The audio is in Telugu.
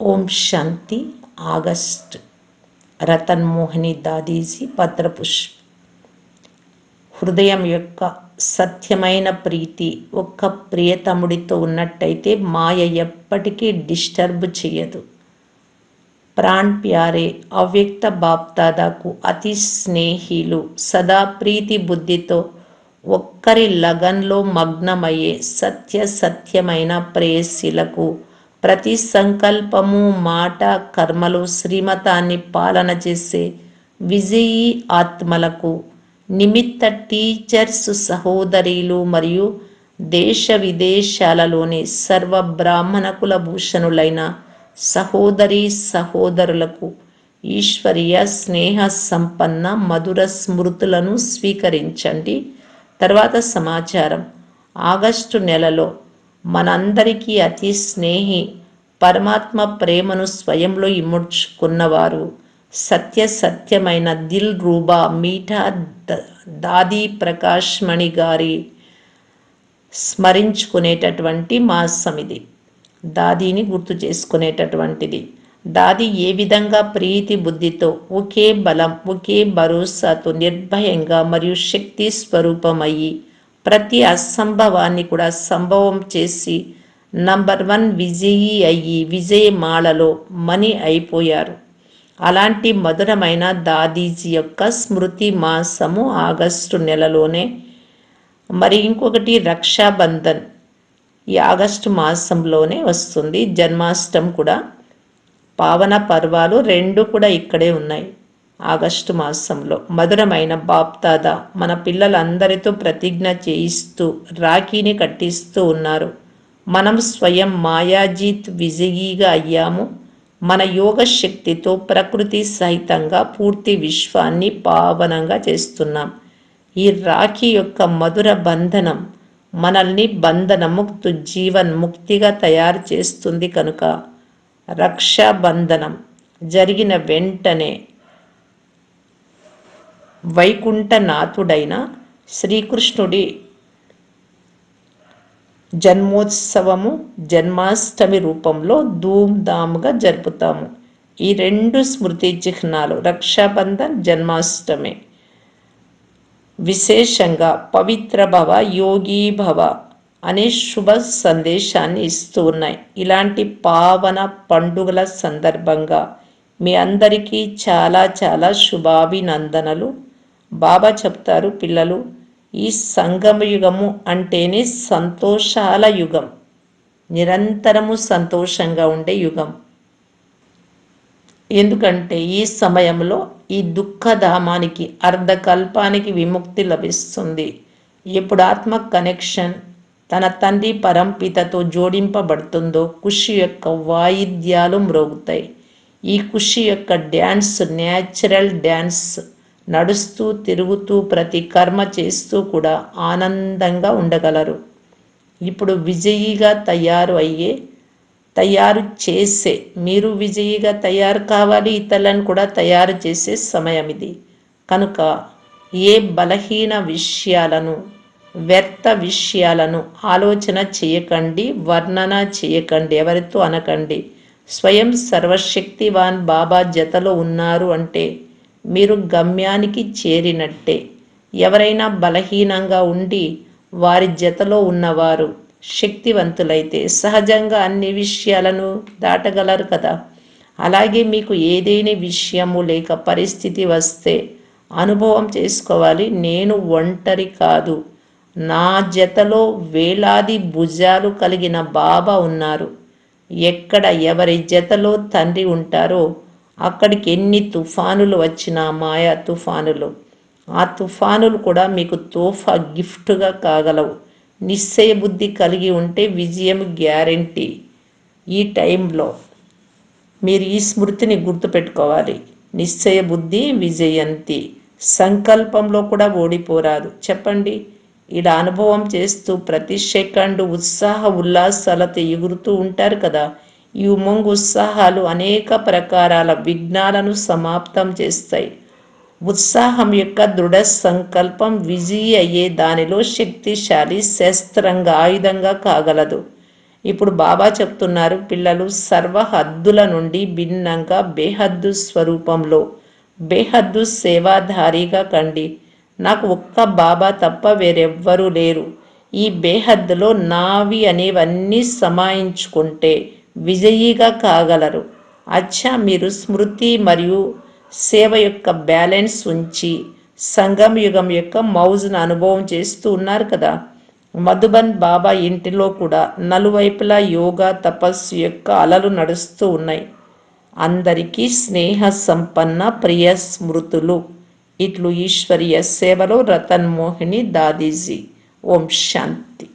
ఓం శాంతి ఆగస్ట్. రతన్ మోహిని దాదీజీ పత్రపుష్ప హృదయం యొక్క సత్యమైన ప్రీతి ఒక్క ప్రియతముడితో ఉన్నట్టయితే మాయ ఎప్పటికీ డిస్టర్బ్ చేయదు ప్రాణ్ ప్యారే అవ్యక్త బాప్దాదాకు అతి స్నేహిలు. సదా ప్రీతి బుద్ధితో ఒక్కరి లగన్లో మగ్నమయ్యే సత్య సత్యమైన ప్రేయస్సులకు ప్రతి సంకల్పము మాట కర్మలు శ్రీమతాన్ని పాలన చేసే విజయీ ఆత్మలకు నిమిత్త టీచర్స్ సహోదరీలు మరియు దేశ విదేశాలలోని సర్వ బ్రాహ్మణ కులభూషణులైన సహోదరి సహోదరులకు ఈశ్వరీయ స్నేహ సంపన్న మధుర స్మృతులను స్వీకరించండి. తర్వాత సమాచారం. ఆగస్టు నెలలో మనందరికీ అతి స్నేహి పరమాత్మ ప్రేమను స్వయంలో ఇముడ్చుకున్నవారు. సత్య సత్యమైన దిల్ రూబా మీఠా దాది ప్రకాష్ మణి గారి స్మరించుకునేటటువంటి మాసం ఇది దాదీని గుర్తు చేసుకునేటటువంటిది. దాది ఏ విధంగా ప్రీతి బుద్ధితో ఒకే బలం ఒకే భరోసాతో నిర్భయంగా మరియు శక్తి స్వరూపమయ్యి ప్రతి అసంభవాన్ని కూడా సంభవం చేసి నంబర్ వన్ విజయీ అయ్యి విజయమాలలో మణి అయిపోయారు. అలాంటి మధురమైన దాదీజీ యొక్క స్మృతి మాసము ఆగస్టు నెలలోనే. మరి ఇంకొకటి రక్షాబంధన్. ఈ ఆగస్టు మాసంలోనే వస్తుంది. జన్మాష్టం కూడా. పావన పర్వాలు రెండు కూడా ఇక్కడే ఉన్నాయి. ఆగస్టు మాసంలో. మధురమైన బాప్తాద మన పిల్లలందరితో ప్రతిజ్ఞ చేయిస్తూ రాఖీని కట్టిస్తూ ఉన్నారు. మనం స్వయం మాయాజీత్ విజయీగా అయ్యాము. మన యోగ శక్తితో ప్రకృతి సహితంగా పూర్తి విశ్వాన్ని పావనంగా చేస్తున్నాం. ఈ రాఖీ యొక్క మధుర బంధనం మనల్ని బంధనముక్తు జీవన్ ముక్తిగా తయారు చేస్తుంది కనుక రక్షాబంధనం జరిగిన వెంటనే వైకుంఠనాథుడైన శ్రీకృష్ణుడి జన్మోత్సవము జన్మాష్టమి రూపంలో ధూమ్ధామ్గా జరుపుతాము. ఈ రెండు స్మృతి చిహ్నాలు రక్షాబంధన్ జన్మాష్టమి. విశేషంగా పవిత్ర భవ యోగీ భవ అనే శుభ సందేశాన్ని ఇస్తూ ఉన్నాయి. ఇలాంటి పావన పండుగల సందర్భంగా మీ అందరికీ చాలా చాలా శుభాభినందనలు. బాబా చెప్తారు పిల్లలు ఈ సంగమయుగము అంటేనే సంతోషాల యుగం. నిరంతరము సంతోషంగా ఉండే యుగం. ఎందుకంటే ఈ సమయంలో ఈ దుఃఖధామానికి అర్ధకల్పానికి విముక్తి లభిస్తుంది. ఎప్పుడు ఆత్మ కనెక్షన్ తన తండ్రి పరంపితతో జోడింపబడుతుందో ఖుషి యొక్క వాయిద్యాలు మ్రోగుతాయి. ఈ ఖుషి యొక్క డ్యాన్స్ న్యాచురల్ డ్యాన్స్ నడుస్తూ తిరుగుతూ ప్రతి కర్మ చేస్తూ కూడా ఆనందంగా ఉండగలరు. ఇప్పుడు విజయిగా తయారు అయ్యే తయారు చేసే మీరు విజయిగా తయారు కావాలి ఇతరులను కూడా తయారు చేసే సమయం ఇది. కనుక ఏ బలహీన విషయాలను వ్యర్థ విషయాలను ఆలోచన చేయకండి వర్ణన చేయకండి ఎవరితో అనకండి. స్వయం సర్వశక్తివాన్ బాబా జతలో ఉన్నారు అంటే మీరు గమ్యానికి చేరినట్టే. ఎవరైనా బలహీనంగా ఉండి వారి జతలో ఉన్నవారు శక్తివంతులైతే సహజంగా అన్ని విషయాలను దాటగలరు కదా. అలాగే మీకు ఏదైనా విషయము లేక పరిస్థితి వస్తే అనుభవం చేసుకోవాలి. నేను ఒంటరి కాదు. నా జతలో వేలాది భుజాలు కలిగిన బాబా ఉన్నారు. ఎక్కడ ఎవరి జతలో తండ్రి ఉంటారో అక్కడికి ఎన్ని తుఫానులు వచ్చినా మాయా తుఫానులు. ఆ తుఫానులు కూడా మీకు తోఫా గిఫ్ట్గా కాగలవు. నిశ్చయ బుద్ధి కలిగి ఉంటే విజయం గ్యారంటీ. ఈ టైంలో మీరు ఈ స్మృతిని గుర్తుపెట్టుకోవాలి. నిశ్చయ బుద్ధి విజయంతి. సంకల్పంలో కూడా ఓడిపోరాదు. చెప్పండి. ఇలా అనుభవం చేస్తూ ప్రతి సెకండ్ ఉత్సాహ ఉల్లాసాలతో ఎగురుతూ ఉంటారు కదా. ఈ ఉమంగ్ ఉత్సాహాలు అనేక ప్రకారాల విఘ్నాలను సమాప్తం చేస్తాయి. ఉత్సాహం యొక్క దృఢ సంకల్పం విజయీ అయ్యే దానిలో శక్తిశాలి శస్త్రంగా ఆయుధంగా కాగలదు. ఇప్పుడు బాబా చెప్తున్నారు పిల్లలు సర్వ హద్దుల నుండి భిన్నంగా బేహద్దు స్వరూపంలో బేహద్దు సేవాధారిగా కండి. నాకు ఒక్క బాబా తప్ప వేరెవ్వరూ లేరు. ఈ బేహద్దులో నావి అనేవన్నీ సమాయించుకుంటే విజయీగా కాగలరు. అచ్చా మీరు స్మృతి మరియు సేవ యొక్క బ్యాలెన్స్ ఉంచి సంగం యుగం యొక్క మౌజ్ను అనుభవం చేస్తూ ఉన్నారు కదా. మధుబన్ బాబా ఇంటిలో కూడా నలువైపులా యోగా తపస్సు యొక్క అలలు నడుస్తూ ఉన్నాయి. అందరికీ స్నేహ సంపన్న ప్రియ స్మృతులు. ఇట్లు ఈశ్వరీయ సేవలో రతన్ మోహిని దాదీజీ. ఓం శాంతి.